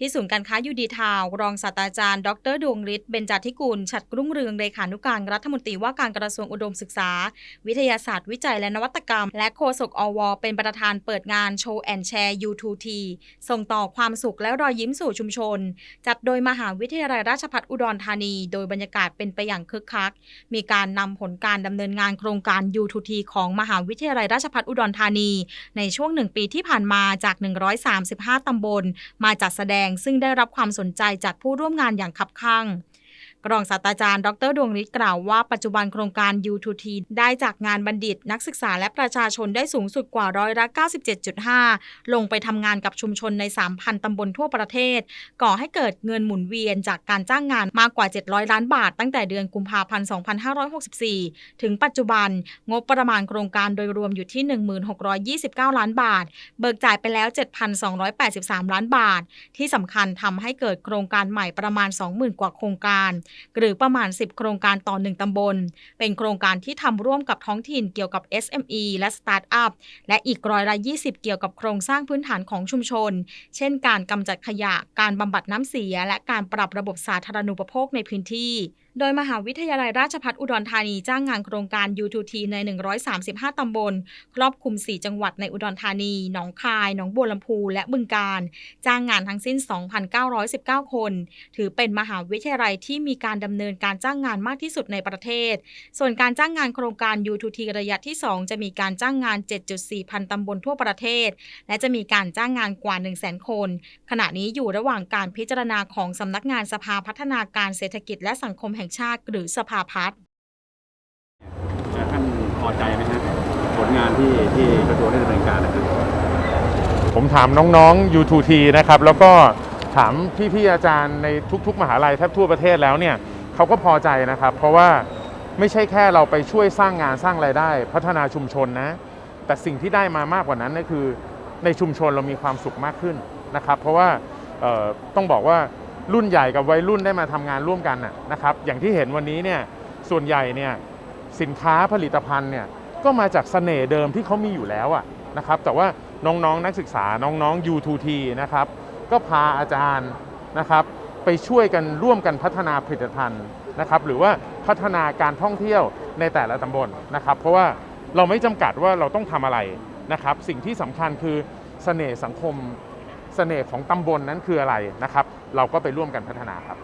ที่ศูนย์การค้ายูดีทาวรองศาสตราจารย์ ดรดวงฤทธิ์เบญจทิกุล ฉัตรรุ่งเรืองเลขานุการรัฐมนตรีว่าการกระทรวงอุดมศึกษา วิทยาศาสตร์วิจัยและนวัตกรรม และโฆษกอว เป็นประธานเปิดงานโชว์แอนแชร์ U2T ส่งต่อความสุขและรอยยิ้มสู่ชุมชน จัดโดยมหาวิทยาลัยราชภัฏอุดรธานี โดยบรรยากาศเป็นไปอย่างคึกคัก มีการนำผลการดำเนินงานโครงการ U2T ของมหาวิทยาลัยราชภัฏอุดรธานี ในช่วงหนึ่งปีที่ผ่านมาจาก 135ตำบล มาจัดแสดงซึ่งได้รับความสนใจจากผู้ร่วมงานอย่างคับคั่ง รองศาสตราจารย์ ดรดวงฤทธิ์กล่าวว่าปัจจุบันโครงการ U2T ได้จากงานบัณฑิต นักศึกษาและประชาชนได้สูงสุดกว่าร้อยละ97.5 ลงไปทำงานกับชุมชนใน 3,000 ตำบลทั่วประเทศ ก่อให้เกิดเงินหมุนเวียนจากการจ้างงานมากกว่า 700 ล้านบาท ตั้งแต่เดือนกุมภาพันธ์ 2564 ถึงปัจจุบัน งบประมาณโครงการโดยรวมอยู่ที่ 1629 ล้านบาท เบิกจ่ายไปแล้ว 7,283 ล้านบาท ที่สำคัญทำให้เกิดโครงการใหม่ประมาณ 20,000 กว่าโครงการหรือประมาณ 10 โครงการต่อ 1 ตำบล เป็นโครงการที่ทำร่วมกับท้องถิ่นเกี่ยวกับ SME และสตาร์ทอัพ และอีกร้อยละ 20 เกี่ยวกับโครงสร้างพื้นฐานของชุมชน เช่น การกำจัดขยะ การบำบัดน้ำเสีย และการปรับระบบสาธารณูปโภคในพื้นที่ โดยมหาวิทยาลัยราชภัฏอุดรธานีจ้างงานโครงการ U2T ใน 135 ตำบล ครอบคลุม 4 จังหวัดในอุดรธานี หนองคาย หนองบัวลำพู และบึงกาฬจ้างงานทั้งสิ้น 2,919 คน ถือเป็นมหาวิทยาลัยที่มีการดำเนินการจ้างงานมากที่สุดในประเทศ ส่วนการจ้างงานโครงการ U2T ระยะที่ 2 จะมีการจ้างงาน 7.4 พันตำบลทั่วประเทศ และจะมีการจ้างงานกว่า 100,000 คน ขณะนี้อยู่ระหว่างการพิจารณาของสำนักงานสภาพัฒนาการเศรษฐกิจและสังคมแห่งชาติหรือสภาพัฒน์แล้วท่านพอใจไหมฮะผลงานที่ที่กระทรวงได้ดำเนินการนะครับผมถามน้องๆ U2T นะครับ แล้วก็ถามพี่ๆอาจารย์ในทุก ๆ มหาลัยแทบทั่วประเทศแล้วเนี่ยเขาก็พอใจนะครับ เพราะว่าไม่ใช่แค่เราไปช่วยสร้างงานสร้างไรายได้ พัฒนาชุมชนนะ แต่สิ่งที่ได้มามากกว่านั้นก็คือในชุมชนเรามีความสุขมากขึ้นนะครับ เพราะว่าเอ่อต้องบอกว่า รุ่นใหญ่กับวัยรุ่นได้มาทำงานร่วมกันนะครับ อย่างที่เห็นวันนี้เนี่ยส่วนใหญ่เนี่ยสินค้าผลิตภัณฑ์เนี่ยก็มาจากเสน่ห์เดิมที่เขามีอยู่แล้วอะนะครับแต่ว่าน้องๆนักศึกษาน้องๆ U2T นะครับก็พาอาจารย์นะครับไปช่วยกันร่วมกันพัฒนาผลิตภัณฑ์นะครับหรือว่าพัฒนาการท่องเที่ยวในแต่ละตำบลนะครับเพราะว่าเราไม่จำกัดว่าเราต้องทำอะไรนะครับสิ่งที่สำคัญคือเสน่ห์สังคม สน่ห์ของตำบลนั้นคืออะไรนะครับ เราก็ไปร่วมกันพัฒนาครับ